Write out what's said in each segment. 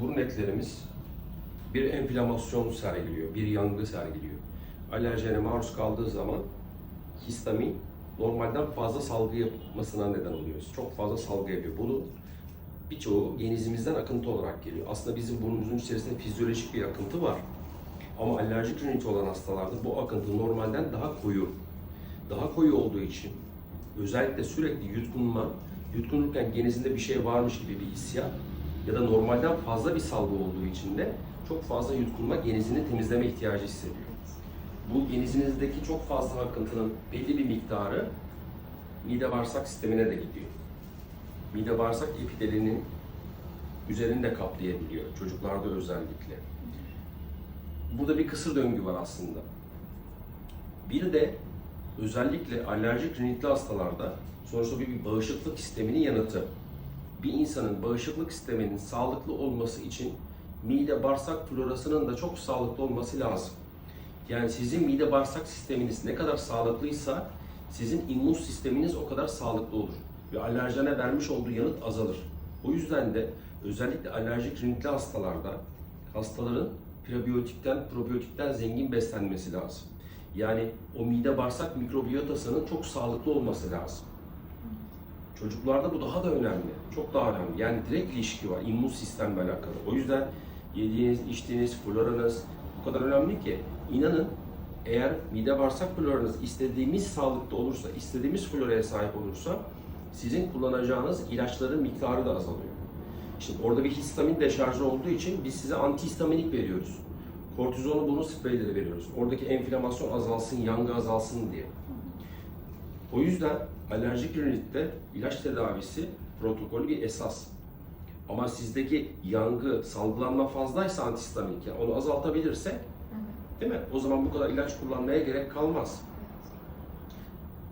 burun etlerimiz bir enflamasyon sergiliyor, bir yangı sergiliyor. Alerjene maruz kaldığı zaman histamin normalden fazla salgı yapmasına neden oluyor. Çok fazla salgı yapıyor. Bunu birçoğu genizimizden akıntı olarak geliyor. Aslında bizim burnumuzun içerisinde fizyolojik bir akıntı var. Ama alerjik rinit olan hastalarda bu akıntı normalden daha koyu. Daha koyu olduğu için özellikle sürekli yutkunma, yutkunurken genizinde bir şey varmış gibi bir hissiyat ya da normalden fazla bir salgı olduğu için de çok fazla yutkunma genizini temizleme ihtiyacı hissediyor. Bu genizinizdeki çok fazla akıntının belli bir miktarı mide bağırsak sistemine de gidiyor. Mide bağırsak epitelinin üzerinde de kaplayabiliyor çocuklarda özellikle. Burada bir kısır döngü var aslında. Bir de özellikle alerjik rinitli hastalarda sonuçta bir bağışıklık sisteminin yanıtı. Bir insanın bağışıklık sisteminin sağlıklı olması için mide bağırsak florasının da çok sağlıklı olması lazım. Yani sizin mide bağırsak sisteminiz ne kadar sağlıklıysa sizin immün sisteminiz o kadar sağlıklı olur. Ve alerjene vermiş olduğu yanıt azalır. O yüzden de özellikle alerjik rinitli hastalarda hastaların prebiyotikten, probiyotikten zengin beslenmesi lazım. Yani o mide bağırsak mikrobiyotasının çok sağlıklı olması lazım. Çocuklarda bu daha da önemli. Çok daha önemli. Yani direkt ilişki var immün sistemle alakalı. O yüzden yediğiniz, içtiğiniz, floranız bu kadar önemli ki inanın eğer mide bağırsak floranız istediğimiz sağlıkta olursa, istediğimiz floraya sahip olursa sizin kullanacağınız ilaçların miktarı da azalıyor. Şimdi orada bir histamin deşarjı olduğu için biz size antihistaminik veriyoruz. Kortizonu bunu spreyleri veriyoruz. Oradaki enflamasyon azalsın, yangı azalsın diye. O yüzden alerjik rinitte ilaç tedavisi protokolü bir esas. Ama sizdeki yangı, salgılanma fazlaysa antihistaminik, yani onu azaltabilirsek değil mi? O zaman bu kadar ilaç kullanmaya gerek kalmaz.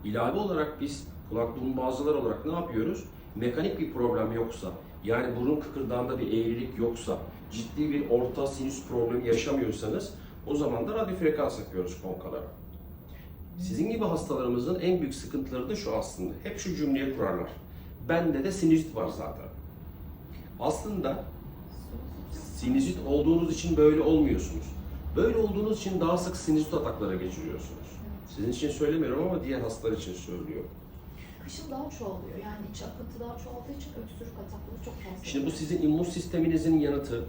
İlave olarak biz kulak burun boğazcılar olarak ne yapıyoruz? Mekanik bir problem yoksa, yani burun kıkırdağında bir eğrilik yoksa, ciddi bir orta sinüs problemi yaşamıyorsanız o zaman da radyo frekans yapıyoruz konkalara. Sizin gibi hastalarımızın en büyük sıkıntıları da şu aslında. Hep şu cümleyi kurarlar. Bende de sinüzit var zaten. Aslında sinüzit olduğunuz için böyle olmuyorsunuz. Böyle olduğunuz için daha sık sinüzit ataklara geçiriyorsunuz. Sizin için söylemiyorum ama diğer hastalar için söylüyorum. Kışın daha çoğalıyor. Yani iç akıntı daha çoğaldığı için öksürük atakları çok fazla. Şimdi bu sizin immün sisteminizin yanıtı,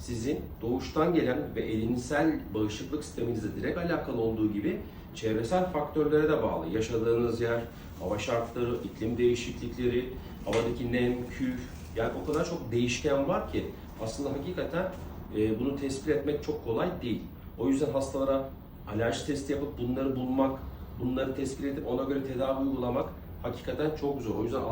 sizin doğuştan gelen ve elinsel bağışıklık sisteminizle direkt alakalı olduğu gibi çevresel faktörlere de bağlı. Yaşadığınız yer, hava şartları, iklim değişiklikleri, havadaki nem, küf, yani o kadar çok değişken var ki aslında hakikaten e, bunu tespit etmek çok kolay değil. O yüzden hastalara alerji testi yapıp bunları bulmak, bunları tespit edip ona göre tedavi uygulamak hakikaten çok zor. O yüzden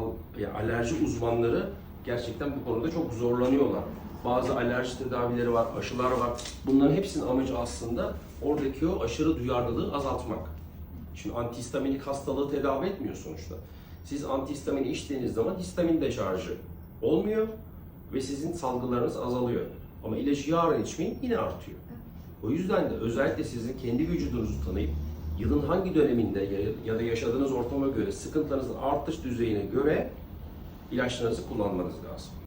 alerji uzmanları gerçekten bu konuda çok zorlanıyorlar. Bazı alerji tedavileri var, aşılar var. Bunların hepsinin amacı aslında oradaki o aşırı duyarlılığı azaltmak. Şimdi antihistaminik hastalığı tedavi etmiyor sonuçta. Siz antihistamini içtiğiniz zaman histamin deşarjı olmuyor ve sizin salgılarınız azalıyor. Ama ilacı yarın içmeyin yine artıyor. O yüzden de özellikle sizin kendi vücudunuzu tanıyıp yılın hangi döneminde ya- da yaşadığınız ortama göre sıkıntılarınızın artış düzeyine göre ilaçlarınızı kullanmanız lazım.